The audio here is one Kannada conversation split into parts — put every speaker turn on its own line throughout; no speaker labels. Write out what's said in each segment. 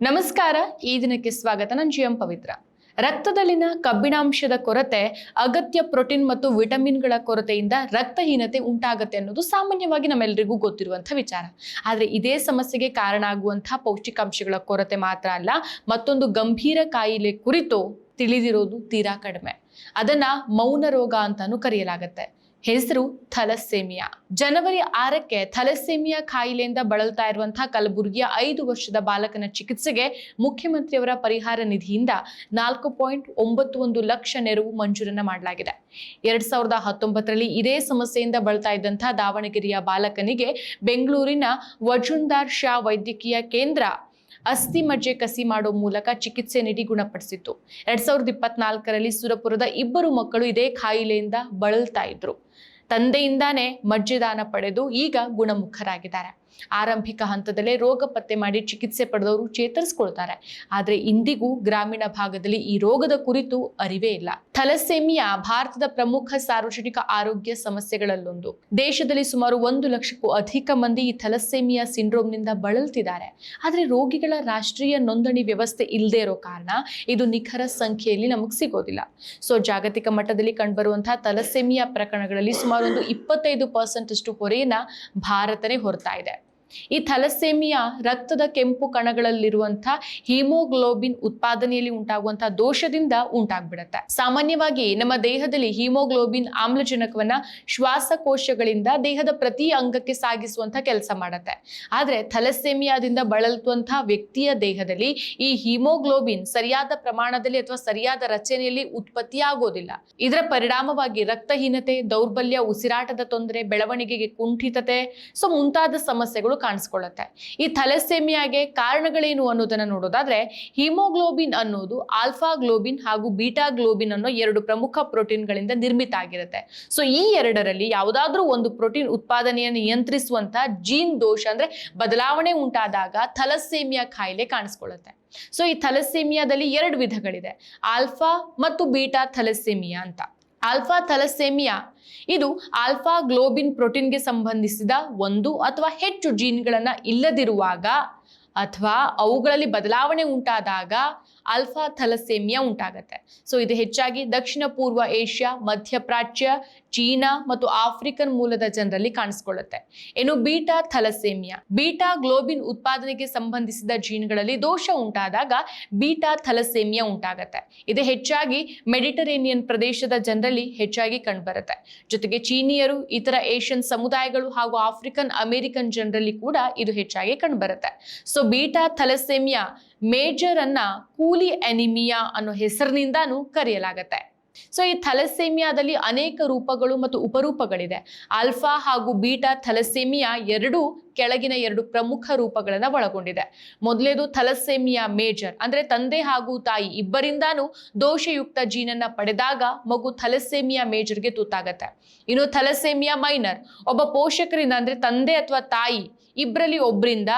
ನಮಸ್ಕಾರ, ಈ ದಿನಕ್ಕೆ ಸ್ವಾಗತ. ನಾನು ಜಿ ಎಂ ಪವಿತ್ರ. ರಕ್ತದಲ್ಲಿನ ಕಬ್ಬಿಣಾಂಶದ ಕೊರತೆ, ಅಗತ್ಯ ಪ್ರೋಟೀನ್ ಮತ್ತು ವಿಟಮಿನ್ಗಳ ಕೊರತೆಯಿಂದ ರಕ್ತಹೀನತೆ ಉಂಟಾಗತ್ತೆ ಅನ್ನೋದು ಸಾಮಾನ್ಯವಾಗಿ ನಮ್ಮೆಲ್ಲರಿಗೂ ಗೊತ್ತಿರುವಂಥ ವಿಚಾರ. ಆದರೆ ಇದೇ ಸಮಸ್ಯೆಗೆ ಕಾರಣ ಆಗುವಂತಹ ಪೌಷ್ಟಿಕಾಂಶಗಳ ಕೊರತೆ ಮಾತ್ರ ಅಲ್ಲ, ಮತ್ತೊಂದು ಗಂಭೀರ ಕಾಯಿಲೆ ಕುರಿತು ತಿಳಿದಿರೋದು ತೀರಾ ಕಡಿಮೆ. ಅದನ್ನ ಮೌನ ರೋಗ ಅಂತಾನೂ ಕರೆಯಲಾಗತ್ತೆ. ಹೆಸರು ಥಲಸ್ಸೇಮಿಯಾ. ಜನವರಿ ಆರಕ್ಕೆ ಥಲಸ್ಸೇಮಿಯಾ ಕಾಯಿಲೆಯಿಂದ ಬಳಲ್ತಾ ಇರುವಂತಹ ಕಲಬುರಗಿಯ ಐದು ವರ್ಷದ ಬಾಲಕನ ಚಿಕಿತ್ಸೆಗೆ ಮುಖ್ಯಮಂತ್ರಿಯವರ ಪರಿಹಾರ ನಿಧಿಯಿಂದ ನಾಲ್ಕು ಪಾಯಿಂಟ್ ಒಂಬತ್ತು ಒಂದು ಲಕ್ಷ ನೆರವು ಮಂಜೂರನ್ನ ಮಾಡಲಾಗಿದೆ. ಎರಡ್ ಸಾವಿರದ ಹತ್ತೊಂಬತ್ತರಲ್ಲಿ ಇದೇ ಸಮಸ್ಯೆಯಿಂದ ಬಳಲ್ತಾ ಇದ್ದಂತಹ ದಾವಣಗೆರೆಯ ಬಾಲಕನಿಗೆ ಬೆಂಗಳೂರಿನ ವಜುಂದಾರ್ ಶಾ ವೈದ್ಯಕೀಯ ಕೇಂದ್ರ ಅಸ್ಥಿ ಮಜ್ಜೆ ಕಸಿ ಮಾಡೋ ಮೂಲಕ ಚಿಕಿತ್ಸೆ ನೀಡಿ ಗುಣಪಡಿಸಿತ್ತು. ಎರಡ್ ಸಾವಿರದ ಇಪ್ಪತ್ನಾಲ್ಕರಲ್ಲಿ ಸುರಪುರದ ಇಬ್ಬರು ಮಕ್ಕಳು ಇದೇ ಖಾಯಿಲೆಯಿಂದ ಬಳಲ್ತಾ ಇದ್ರು. ತಂದೆಯಿಂದಾನೇ ಮಜ್ಜೆದಾನ ಪಡೆದು ಈಗ ಗುಣಮುಖರಾಗಿದ್ದಾರೆ. ಆರಂಭಿಕ ಹಂತದಲ್ಲೇ ರೋಗ ಪತ್ತೆ ಮಾಡಿ ಚಿಕಿತ್ಸೆ ಪಡೆದವರು ಚೇತರಿಸಿಕೊಳ್ತಾರೆ. ಆದರೆ ಇಂದಿಗೂ ಗ್ರಾಮೀಣ ಭಾಗದಲ್ಲಿ ಈ ರೋಗದ ಕುರಿತು ಅರಿವೇ ಇಲ್ಲ. ಥಲಸೆಮಿಯಾ ಭಾರತದ ಪ್ರಮುಖ ಸಾರ್ವಜನಿಕ ಆರೋಗ್ಯ ಸಮಸ್ಯೆಗಳಲ್ಲೊಂದು. ದೇಶದಲ್ಲಿ ಸುಮಾರು ಒಂದು ಲಕ್ಷಕ್ಕೂ ಅಧಿಕ ಮಂದಿ ಈ ಥಲಸೆಮಿಯಾ ಸಿಂಡ್ರೋಮ್ನಿಂದ ಬಳಲ್ತಿದ್ದಾರೆ. ಆದರೆ ರೋಗಿಗಳ ರಾಷ್ಟ್ರೀಯ ನೋಂದಣಿ ವ್ಯವಸ್ಥೆ ಇಲ್ಲದೆ ಇರೋ ಕಾರಣ ಇದು ನಿಖರ ಸಂಖ್ಯೆಯಲ್ಲಿ ನಮಗೆ ಸಿಗೋದಿಲ್ಲ. ಸೊ, ಜಾಗತಿಕ ಮಟ್ಟದಲ್ಲಿ ಕಂಡುಬರುವಂತಹ ಥಲಸೆಮಿಯಾ ಪ್ರಕರಣಗಳಲ್ಲಿ ಸುಮಾರು ಒಂದು ಇಪ್ಪತ್ತೈದು ಪರ್ಸೆಂಟ್ ಅಷ್ಟು ಹೊರೆಯನ್ನ ಭಾರತನೇ ಹೊರತಾ ಇದೆ. ಈ ಥಲಸೇಮಿಯಾ ರಕ್ತದ ಕೆಂಪು ಕಣಗಳಲ್ಲಿರುವಂತಹ ಹಿಮೋಗ್ಲೋಬಿನ್ ಉತ್ಪಾದನೆಯಲ್ಲಿ ಉಂಟಾಗುವಂತಹ ದೋಷದಿಂದ ಉಂಟಾಗ್ಬಿಡತ್ತೆ. ಸಾಮಾನ್ಯವಾಗಿ ನಮ್ಮ ದೇಹದಲ್ಲಿ ಹಿಮೋಗ್ಲೋಬಿನ್ ಆಮ್ಲಜನಕವನ್ನ ಶ್ವಾಸಕೋಶಗಳಿಂದ ದೇಹದ ಪ್ರತಿ ಅಂಗಕ್ಕೆ ಸಾಗಿಸುವಂತಹ ಕೆಲಸ ಮಾಡತ್ತೆ. ಆದ್ರೆ ಥಲಸೇಮಿಯಾದಿಂದ ಬಳಲುವಂತಹ ವ್ಯಕ್ತಿಯ ದೇಹದಲ್ಲಿ ಈ ಹಿಮೋಗ್ಲೋಬಿನ್ ಸರಿಯಾದ ಪ್ರಮಾಣದಲ್ಲಿ ಅಥವಾ ಸರಿಯಾದ ರಚನೆಯಲ್ಲಿ ಉತ್ಪತ್ತಿಯಾಗೋದಿಲ್ಲ. ಇದರ ಪರಿಣಾಮವಾಗಿ ರಕ್ತಹೀನತೆ, ದೌರ್ಬಲ್ಯ, ಉಸಿರಾಟದ ತೊಂದರೆ, ಬೆಳವಣಿಗೆಗೆ ಕುಂಠಿತತೆ, ಸೊ ಮುಂತಾದ ಸಮಸ್ಯೆಗಳು ಕಾಣಿಸ್ಕೊಳ್ಳುತ್ತೆ. ಈ ಥಲಸೆಮಿಯಾಗೆ ಕಾರಣಗಳೇನು ಅನ್ನೋದನ್ನು ನೋಡೋದಾದ್ರೆ, ಹಿಮೋಗ್ಲೋಬಿನ್ ಅನ್ನೋದು ಆಲ್ಫಾ ಗ್ಲೋಬಿನ್ ಹಾಗೂ ಬೀಟಾ ಗ್ಲೋಬಿನ್ ಅನ್ನೋ ಎರಡು ಪ್ರಮುಖ ಪ್ರೋಟೀನ್ಗಳಿಂದ ನಿರ್ಮಿತ ಆಗಿರುತ್ತೆ. ಸೊ, ಈ ಎರಡರಲ್ಲಿ ಯಾವುದಾದ್ರೂ ಒಂದು ಪ್ರೋಟೀನ್ ಉತ್ಪಾದನೆಯನ್ನು ನಿಯಂತ್ರಿಸುವಂತಹ ಜೀನ್ ದೋಷ ಅಂದ್ರೆ ಬದಲಾವಣೆ ಉಂಟಾದಾಗ ಥಲಸೇಮಿಯಾ ಕಾಯಿಲೆ ಕಾಣಿಸ್ಕೊಳ್ಳುತ್ತೆ. ಸೊ, ಈ ಥಲಸೇಮಿಯಾದಲ್ಲಿ ಎರಡು ವಿಧಗಳಿದೆ, ಆಲ್ಫಾ ಮತ್ತು ಬೀಟಾ ಥಲಸೇಮಿಯಾ ಅಂತ. ಆಲ್ಫಾ ಥಲಸೇಮಿಯಾ ಇದು ಆಲ್ಫಾ ಗ್ಲೋಬಿನ್ ಪ್ರೋಟೀನ್ಗೆ ಸಂಬಂಧಿಸಿದ ಒಂದು ಅಥವಾ ಹೆಚ್ಚು ಜೀನ್ಗಳನ್ನು ಇಲ್ಲದಿರುವಾಗ ಅಥವಾ ಅವುಗಳಲ್ಲಿ ಬದಲಾವಣೆ ಉಂಟಾದಾಗ ಆಲ್ಫಾ ಥಲಸೇಮಿಯಾ ಉಂಟಾಗತ್ತೆ. ಸೊ ಇದು ಹೆಚ್ಚಾಗಿ ದಕ್ಷಿಣ ಪೂರ್ವ ಏಷ್ಯಾ, ಮಧ್ಯಪ್ರಾಚ್ಯ, ಚೀನಾ ಮತ್ತು ಆಫ್ರಿಕನ್ ಮೂಲದ ಜನರಲ್ಲಿ ಕಾಣಿಸ್ಕೊಳ್ಳುತ್ತೆ. ಏನು ಬೀಟಾ ಥಲಸೇಮಿಯಾ ಬೀಟಾ ಗ್ಲೋಬಿನ್ ಉತ್ಪಾದನೆಗೆ ಸಂಬಂಧಿಸಿದ ಜೀನ್ಗಳಲ್ಲಿ ದೋಷ ಉಂಟಾದಾಗ ಬೀಟಾ ಥಲಸೇಮಿಯಾ ಉಂಟಾಗತ್ತೆ. ಇದು ಹೆಚ್ಚಾಗಿ ಮೆಡಿಟರೇನಿಯನ್ ಪ್ರದೇಶದ ಜನರಲ್ಲಿ ಹೆಚ್ಚಾಗಿ ಕಂಡುಬರುತ್ತೆ. ಜೊತೆಗೆ ಚೀನಿಯರು, ಇತರ ಏಷ್ಯನ್ ಸಮುದಾಯಗಳು ಹಾಗೂ ಆಫ್ರಿಕನ್ ಅಮೆರಿಕನ್ ಜನರಲ್ಲಿ ಕೂಡ ಇದು ಹೆಚ್ಚಾಗಿ ಕಂಡುಬರುತ್ತೆ. ಸೊ ಬೀಟಾ ಥಲಸೇಮಿಯಾ ಮೇಜರ್ ಅನ್ನ ಕೂಲಿ ಅನಿಮಿಯಾ ಅನ್ನೋ ಹೆಸರಿನಿಂದಾನು ಕರೆಯಲಾಗತ್ತೆ. ಸೊ ಈ ಥಲಸೇಮಿಯಾದಲ್ಲಿ ಅನೇಕ ರೂಪಗಳು ಮತ್ತು ಉಪರೂಪಗಳಿದೆ. ಆಲ್ಫಾ ಹಾಗೂ ಬೀಟಾ ಥಲಸೇಮಿಯಾ ಎರಡೂ ಕೆಳಗಿನ ಎರಡು ಪ್ರಮುಖ ರೂಪಗಳನ್ನು ಒಳಗೊಂಡಿದೆ. ಮೊದಲೇದು ಥಲಸೇಮಿಯಾ ಮೇಜರ್ ಅಂದ್ರೆ ತಂದೆ ಹಾಗೂ ತಾಯಿ ಇಬ್ಬರಿಂದಾನು ದೋಷಯುಕ್ತ ಜೀನನ್ನ ಪಡೆದಾಗ ಮಗು ಥಲಸೇಮಿಯಾ ಮೇಜರ್ಗೆ ತುತ್ತಾಗತ್ತೆ. ಇನ್ನು ಥಲಸೇಮಿಯಾ ಮೈನರ್ ಒಬ್ಬ ಪೋಷಕರಿಂದ, ಅಂದ್ರೆ ತಂದೆ ಅಥವಾ ತಾಯಿ ಇಬ್ಬರಲ್ಲಿ ಒಬ್ಬರಿಂದ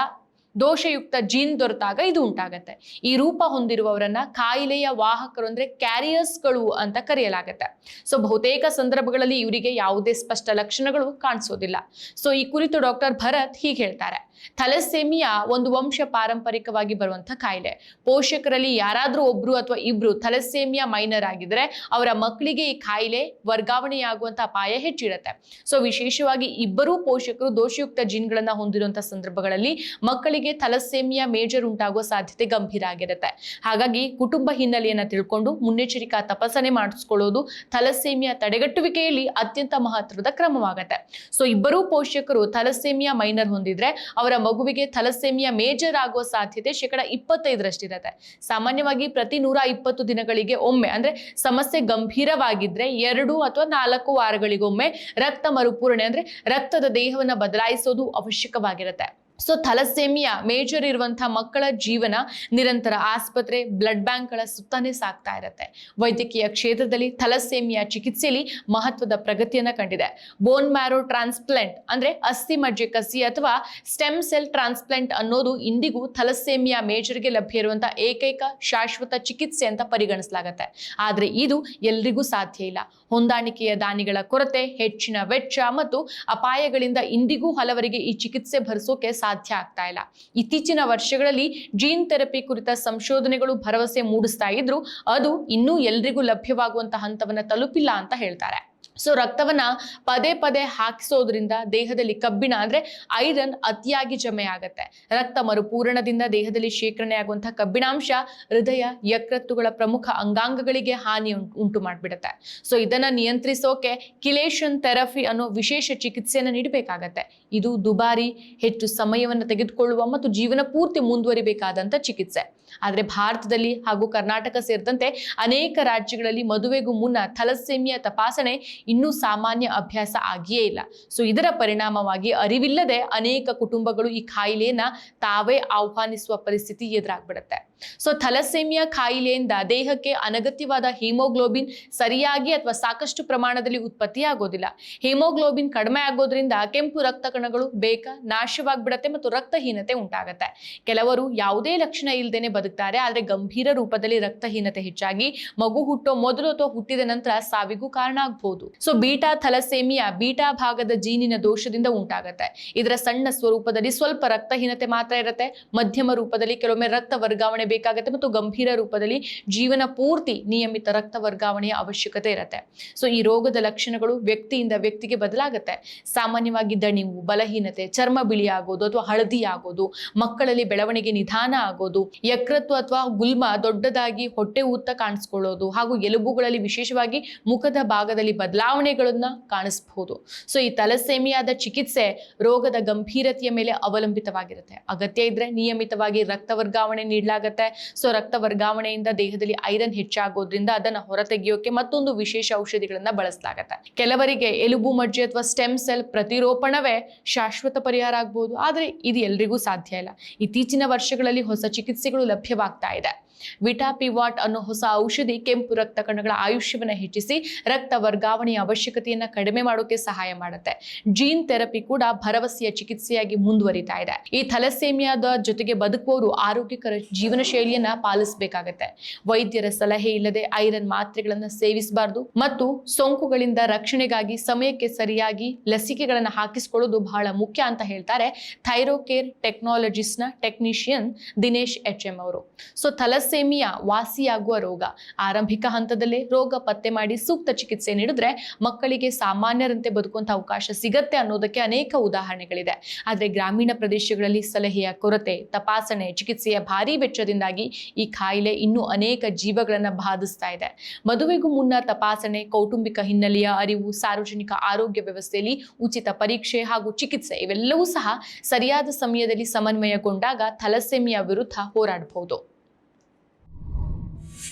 ದೋಷಯುಕ್ತ ಜೀನ್ ದೊರೆತಾಗ ಇದು ಉಂಟಾಗತ್ತೆ. ಈ ರೂಪ ಹೊಂದಿರುವವರನ್ನ ಕಾಯಿಲೆಯ ವಾಹಕರು ಅಂದ್ರೆ ಕ್ಯಾರಿಯರ್ಸ್ಗಳು ಅಂತ ಕರೆಯಲಾಗತ್ತೆ. ಸೊ ಬಹುತೇಕ ಸಂದರ್ಭಗಳಲ್ಲಿ ಇವರಿಗೆ ಯಾವುದೇ ಸ್ಪಷ್ಟ ಲಕ್ಷಣಗಳು ಕಾಣಿಸೋದಿಲ್ಲ. ಸೊ ಈ ಕುರಿತು ಡಾಕ್ಟರ್ ಭರತ್ ಹೀಗೆ ಹೇಳ್ತಾರೆ. ಥಲಸೆಮಿಯಾ ಒಂದು ವಂಶ ಪಾರಂಪರಿಕವಾಗಿ ಬರುವಂತಹ ಕಾಯಿಲೆ. ಪೋಷಕರಲ್ಲಿ ಯಾರಾದರೂ ಒಬ್ರು ಅಥವಾ ಇಬ್ರು ಥಲಸೆಮಿಯಾ ಮೈನರ್ ಆಗಿದ್ರೆ ಅವರ ಮಕ್ಕಳಿಗೆ ಈ ಕಾಯಿಲೆ ವರ್ಗಾವಣೆಯಾಗುವಂತಹ ಅಪಾಯ ಹೆಚ್ಚಿರುತ್ತೆ. ಸೊ ವಿಶೇಷವಾಗಿ ಇಬ್ಬರೂ ಪೋಷಕರು ದೋಷಯುಕ್ತ ಜೀನ್ಗಳನ್ನ ಹೊಂದಿರುವಂತಹ ಸಂದರ್ಭಗಳಲ್ಲಿ ಮಕ್ಕಳಿಗೆ ಥಲಸೆಮಿಯಾ ಮೇಜರ್ ಉಂಟಾಗುವ ಸಾಧ್ಯತೆ ಗಂಭೀರ ಆಗಿರುತ್ತೆ. ಹಾಗಾಗಿ ಕುಟುಂಬ ಹಿನ್ನೆಲೆಯನ್ನ ತಿಳ್ಕೊಂಡು ಮುನ್ನೆಚ್ಚರಿಕಾ ತಪಾಸಣೆ ಮಾಡಿಸ್ಕೊಳ್ಳೋದು ಥಲಸೆಮಿಯಾ ತಡೆಗಟ್ಟುವಿಕೆಯಲ್ಲಿ ಅತ್ಯಂತ ಮಹತ್ವದ ಕ್ರಮವಾಗುತ್ತೆ. ಸೊ ಇಬ್ಬರೂ ಪೋಷಕರು ಥಲಸೆಮಿಯಾ ಮೈನರ್ ಹೊಂದಿದ್ರೆ ಅವರ ಮಗುವಿಗೆ ಥಲಸೆಮಿಯಾ ಮೇಜರ್ ಆಗುವ ಸಾಧ್ಯತೆ ಶೇಕಡ ಇಪ್ಪತ್ತೈದರಷ್ಟಿರುತ್ತೆ. ಸಾಮಾನ್ಯವಾಗಿ ಪ್ರತಿ ನೂರ ಇಪ್ಪತ್ತು ದಿನಗಳಿಗೆ ಒಮ್ಮೆ, ಅಂದ್ರೆ ಸಮಸ್ಯೆ ಗಂಭೀರವಾಗಿದ್ರೆ ಎರಡು ಅಥವಾ ನಾಲ್ಕು ವಾರಗಳಿಗೊಮ್ಮೆ ರಕ್ತ ಮರುಪೂರಣೆ, ಅಂದ್ರೆ ರಕ್ತದ ದೇಹವನ್ನ ಬದಲಾಯಿಸೋದು ಅವಶ್ಯಕವಾಗಿರುತ್ತೆ. ಸೊ ಥಲಸೇಮಿಯಾ ಮೇಜರ್ ಇರುವಂತಹ ಮಕ್ಕಳ ಜೀವನ ನಿರಂತರ ಆಸ್ಪತ್ರೆ ಬ್ಲಡ್ ಬ್ಯಾಂಕ್ಗಳ ಸುತ್ತಾನೆ ಸಾಗ್ತಾ ಇರುತ್ತೆ. ವೈದ್ಯಕೀಯ ಕ್ಷೇತ್ರದಲ್ಲಿ ಥಲಸೇಮಿಯಾ ಚಿಕಿತ್ಸೆಯಲ್ಲಿ ಮಹತ್ವದ ಪ್ರಗತಿಯನ್ನ ಕಂಡಿದೆ. ಬೋನ್ ಮ್ಯಾರೋ ಟ್ರಾನ್ಸ್ಪ್ಲಾಂಟ್ ಅಂದ್ರೆ ಅಸ್ಥಿ ಮಜ್ಜೆ ಕಸಿ ಅಥವಾ ಸ್ಟೆಮ್ ಸೆಲ್ ಟ್ರಾನ್ಸ್ಪ್ಲಾಂಟ್ ಅನ್ನೋದು ಇಂದಿಗೂ ಥಲಸೆಮಿಯಾ ಮೇಜರ್ಗೆ ಲಭ್ಯ ಇರುವಂತಹ ಏಕೈಕ ಶಾಶ್ವತ ಚಿಕಿತ್ಸೆ ಅಂತ ಪರಿಗಣಿಸಲಾಗುತ್ತೆ. ಆದ್ರೆ ಇದು ಎಲ್ರಿಗೂ ಸಾಧ್ಯ ಇಲ್ಲ. ಹೊಂದಾಣಿಕೆಯ ದಾನಿಗಳ ಕೊರತೆ, ಹೆಚ್ಚಿನ ವೆಚ್ಚ ಮತ್ತು ಅಪಾಯಗಳಿಂದ ಇಂದಿಗೂ ಹಲವರಿಗೆ ಈ ಚಿಕಿತ್ಸೆ ಭರಿಸೋಕೆ ಆಗ್ತಾ ಇಲ್ಲ. ಇತ್ತೀಚಿನ ವರ್ಷಗಳಲ್ಲಿ ಜೀನ್ ಥೆರಪಿ ಕುರಿತ ಸಂಶೋಧನೆಗಳು ಭರವಸೆ ಮೂಡಿಸ್ತಾ ಇದ್ರು, ಅದು ಇನ್ನೂ ಎಲ್ರಿಗೂ ಲಭ್ಯವಾಗುವಂತ ಹಂತವನ್ನ ತಲುಪಿಲ್ಲ ಅಂತ ಹೇಳ್ತಾರೆ. ಸೊ ರಕ್ತವನ್ನ ಪದೇ ಪದೇ ಹಾಕಿಸೋದ್ರಿಂದ ದೇಹದಲ್ಲಿ ಕಬ್ಬಿಣ ಅಂದ್ರೆ ಐರನ್ ಅತಿಯಾಗಿ ಜಮೆ ಆಗತ್ತೆ. ರಕ್ತ ಮರುಪೂರಣದಿಂದ ದೇಹದಲ್ಲಿ ಶೇಖರಣೆ ಆಗುವಂತಹ ಕಬ್ಬಿಣಾಂಶ ಹೃದಯ, ಯಕೃತ್ತುಗಳ ಪ್ರಮುಖ ಅಂಗಾಂಗಗಳಿಗೆ ಹಾನಿ ಉಂಟು ಮಾಡಿಬಿಡುತ್ತೆ. ಸೊ ಇದನ್ನ ನಿಯಂತ್ರಿಸೋಕೆ ಕಿಲೇಷನ್ ಥೆರಪಿ ಅನ್ನೋ ವಿಶೇಷ ಚಿಕಿತ್ಸೆಯನ್ನು ನೀಡಬೇಕಾಗತ್ತೆ. ಇದು ದುಬಾರಿ, ಹೆಚ್ಚು ಸಮಯವನ್ನು ತೆಗೆದುಕೊಳ್ಳುವ ಮತ್ತು ಜೀವನ ಪೂರ್ತಿ ಮುಂದುವರಿಬೇಕಾದಂತ ಚಿಕಿತ್ಸೆ. ಆದರೆ ಭಾರತದಲ್ಲಿ ಹಾಗೂ ಕರ್ನಾಟಕ ಸೇರಿದಂತೆ ಅನೇಕ ರಾಜ್ಯಗಳಲ್ಲಿ ಮದುವೆಗೂ ಮುನ್ನ ಥಲಸೆಮಿಯಾ ತಪಾಸಣೆ ಇನ್ನೂ ಸಾಮಾನ್ಯ ಅಭ್ಯಾಸ ಆಗಿಯೇ ಇಲ್ಲ. ಸೊ ಇದರ ಪರಿಣಾಮವಾಗಿ ಅರಿವಿಲ್ಲದೆ ಅನೇಕ ಕುಟುಂಬಗಳು ಈ ಕಾಯಿಲೆಯನ್ನ ತಾವೇ ಆಹ್ವಾನಿಸುವ ಪರಿಸ್ಥಿತಿ ಎದುರಾಗ್ಬಿಡುತ್ತೆ. ಸೊ ಥಲಸೇಮಿಯಾ ಕಾಯಿಲೆಯಿಂದ ದೇಹಕ್ಕೆ ಅನಗತ್ಯವಾದ ಹಿಮೋಗ್ಲೋಬಿನ್ ಸರಿಯಾಗಿ ಅಥವಾ ಸಾಕಷ್ಟು ಪ್ರಮಾಣದಲ್ಲಿ ಉತ್ಪತ್ತಿಯಾಗೋದಿಲ್ಲ ಹಿಮೋಗ್ಲೋಬಿನ್ ಕಡಿಮೆ ಆಗೋದ್ರಿಂದ ಕೆಂಪು ರಕ್ತ ಕಣಗಳು ಬೇಗ ನಾಶವಾಗ್ಬಿಡತ್ತೆ ಮತ್ತು ರಕ್ತಹೀನತೆ ಉಂಟಾಗತ್ತೆ ಕೆಲವರು ಯಾವುದೇ ಲಕ್ಷಣ ಇಲ್ಲದೇನೆ ಬದುಕ್ತಾರೆ ಆದ್ರೆ ಗಂಭೀರ ರೂಪದಲ್ಲಿ ರಕ್ತಹೀನತೆ ಹೆಚ್ಚಾಗಿ ಮಗು ಹುಟ್ಟೋ ಮೊದಲು ಅಥವಾ ಹುಟ್ಟಿದ ನಂತರ ಸಾವಿಗೂ ಕಾರಣ ಆಗ್ಬಹುದು ಸೊ ಬೀಟಾ ಥಲಸೇಮಿಯಾ ಬೀಟಾ ಭಾಗದ ಜೀನಿನ ದೋಷದಿಂದ ಉಂಟಾಗತ್ತೆ ಇದರ ಸಣ್ಣ ಸ್ವರೂಪದಲ್ಲಿ ಸ್ವಲ್ಪ ರಕ್ತಹೀನತೆ ಮಾತ್ರ ಇರುತ್ತೆ. ಮಧ್ಯಮ ರೂಪದಲ್ಲಿ ಕೆಲವೊಮ್ಮೆ ರಕ್ತ ವರ್ಗಾವಣೆ ಬೇಕಾಗುತ್ತೆ ಮತ್ತು ಗಂಭೀರ ರೂಪದಲ್ಲಿ ಜೀವನ ಪೂರ್ತಿ ನಿಯಮಿತ ರಕ್ತ ವರ್ಗಾವಣೆಯ ಅವಶ್ಯಕತೆ ಇರುತ್ತೆ. ಸೊ ಈ ರೋಗದ ಲಕ್ಷಣಗಳು ವ್ಯಕ್ತಿಯಿಂದ ವ್ಯಕ್ತಿಗೆ ಬದಲಾಗುತ್ತೆ. ಸಾಮಾನ್ಯವಾಗಿ ದಣಿವು, ಬಲಹೀನತೆ, ಚರ್ಮ ಬಿಳಿ ಆಗೋದು ಅಥವಾ ಹಳದಿ ಆಗೋದು, ಮಕ್ಕಳಲ್ಲಿ ಬೆಳವಣಿಗೆ ನಿಧಾನ ಆಗೋದು ಯಕೃತ್ವ ಅಥವಾ ಗುಲ್ಮ ದೊಡ್ಡದಾಗಿ ಹೊಟ್ಟೆ ಊತ್ತ ಕಾಣಿಸ್ಕೊಳ್ಳೋದು ಹಾಗೂ ಎಲುಬುಗಳಲ್ಲಿ ವಿಶೇಷವಾಗಿ ಮುಖದ ಭಾಗದಲ್ಲಿ ಬದಲಾವಣೆಗಳನ್ನ ಕಾಣಿಸಬಹುದು ಸೊ ಈ ತಲಸೇಮಿಯಾದ ಚಿಕಿತ್ಸೆ ರೋಗದ ಗಂಭೀರತೆಯ ಮೇಲೆ ಅವಲಂಬಿತವಾಗಿರುತ್ತೆ. ಅಗತ್ಯ ಇದ್ರೆ ನಿಯಮಿತವಾಗಿ ರಕ್ತ ವರ್ಗಾವಣೆ ನೀಡಲಾಗತ್ತೆ. ಸೊ, ರಕ್ತ ವರ್ಗಾವಣೆಯಿಂದ ದೇಹದಲ್ಲಿ ಐರನ್ ಹೆಚ್ಚಾಗೋದ್ರಿಂದ ಅದನ್ನ ಹೊರತೆಗೆಯೋಕೆ ಮತ್ತೊಂದು ವಿಶೇಷ ಔಷಧಿಗಳನ್ನ ಬಳಸಲಾಗತ್ತೆ. ಕೆಲವರಿಗೆ ಎಲುಬು, ಮಜ್ಜೆ ಅಥವಾ ಸ್ಟೆಮ್ ಸೆಲ್ ಪ್ರತಿರೋಪಣವೇ ಶಾಶ್ವತ ಪರಿಹಾರ ಆಗ್ಬೋದು. ಆದ್ರೆ ಇದು ಎಲ್ರಿಗೂ ಸಾಧ್ಯ ಇಲ್ಲ. ಇತ್ತೀಚಿನ ವರ್ಷಗಳಲ್ಲಿ ಹೊಸ ಚಿಕಿತ್ಸೆಗಳು ಲಭ್ಯವಾಗ್ತಾ ಇದೆ. ವಿಟಾಪಿವಾಟ್ ಅನ್ನೋ ಹೊಸ ಔಷಧಿ ಕೆಂಪು ರಕ್ತ ಕಣಗಳ ಆಯುಷ್ಯವನ್ನು ಹೆಚ್ಚಿಸಿ ರಕ್ತ ವರ್ಗಾವಣೆಯ ಅವಶ್ಯಕತೆಯನ್ನು ಕಡಿಮೆ ಮಾಡೋಕೆ ಸಹಾಯ ಮಾಡುತ್ತೆ. ಜೀನ್ ಥೆರಪಿ ಕೂಡ ಭರವಸೆಯ ಚಿಕಿತ್ಸೆಯಾಗಿ ಮುಂದುವರಿತಾ ಇದೆ. ಈ ಥಲಸೇಮಿಯಾದ ಜೊತೆಗೆ ಬದುಕುವವರು ಆರೋಗ್ಯಕರ ಜೀವನ ಶೈಲಿಯನ್ನ ಪಾಲಿಸಬೇಕಾಗತ್ತೆ. ವೈದ್ಯರ ಸಲಹೆ ಇಲ್ಲದೆ ಐರನ್ ಮಾತ್ರೆಗಳನ್ನ ಸೇವಿಸಬಾರದು ಮತ್ತು ಸೋಂಕುಗಳಿಂದ ರಕ್ಷಣೆಗಾಗಿ ಸಮಯಕ್ಕೆ ಸರಿಯಾಗಿ ಲಸಿಕೆಗಳನ್ನು ಹಾಕಿಸಿಕೊಳ್ಳೋದು ಬಹಳ ಮುಖ್ಯ ಅಂತ ಹೇಳ್ತಾರೆ ಥೈರೋಕೇರ್ ಟೆಕ್ನಾಲಜಿಸ್ನ ಟೆಕ್ನಿಷಿಯನ್ ದಿನೇಶ್ ಎಚ್ ಎಂ ಅವರು. ಸೊ ಥಲಸೇಮಿಯಾ ವಾಸಿಯಾಗುವ ರೋಗ. ಆರಂಭಿಕ ಹಂತದಲ್ಲೇ ರೋಗ ಪತ್ತೆ ಮಾಡಿ ಸೂಕ್ತ ಚಿಕಿತ್ಸೆ ನೀಡಿದ್ರೆ ಮಕ್ಕಳಿಗೆ ಸಾಮಾನ್ಯರಂತೆ ಬದುಕುವಂತ ಅವಕಾಶ ಸಿಗತ್ತೆ ಅನ್ನೋದಕ್ಕೆ ಅನೇಕ ಉದಾಹರಣೆಗಳಿದೆ. ಆದರೆ ಗ್ರಾಮೀಣ ಪ್ರದೇಶಗಳಲ್ಲಿ ಸಲಹೆಯ ಕೊರತೆ, ತಪಾಸಣೆ, ಚಿಕಿತ್ಸೆಯ ಭಾರೀ ವೆಚ್ಚದಿಂದಾಗಿ ಈ ಕಾಯಿಲೆ ಇನ್ನೂ ಅನೇಕ ಜೀವಗಳನ್ನು ಬಾಧಿಸ್ತಾ ಇದೆ. ಮದುವೆಗೂ ಮುನ್ನ ತಪಾಸಣೆ, ಕೌಟುಂಬಿಕ ಹಿನ್ನೆಲೆಯ ಅರಿವು, ಸಾರ್ವಜನಿಕ ಆರೋಗ್ಯ ವ್ಯವಸ್ಥೆಯಲ್ಲಿ ಉಚಿತ ಪರೀಕ್ಷೆ ಹಾಗೂ ಚಿಕಿತ್ಸೆ ಇವೆಲ್ಲವೂ ಸಹ ಸರಿಯಾದ ಸಮಯದಲ್ಲಿ ಸಮನ್ವಯಗೊಂಡಾಗ ಥಲಸೆಮಿಯಾ ವಿರುದ್ಧ ಹೋರಾಡಬಹುದು.